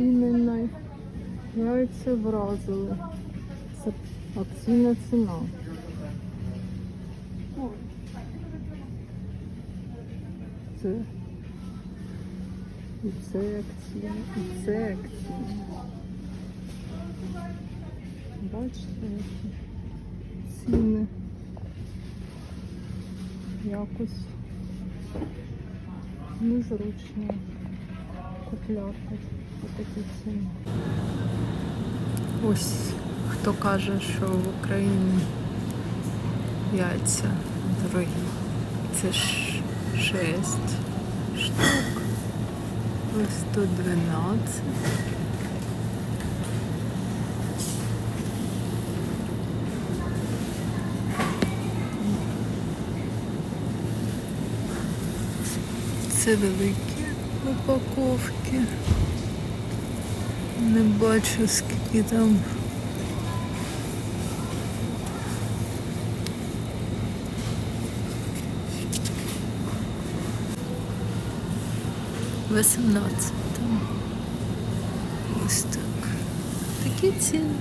ціни на яйця вразили. Це акційна ціна. Це і це акційна, і це акційна. Бачите, які ціни. Якось незручно купляти такі ціни. Ось хто каже, що в Україні яйця дорогі. Це ж 6 штук. Ось тут 12. Це великі упаковки. Не бачу скільки там. Вісімнадцять там. Ось так. Такі ціни.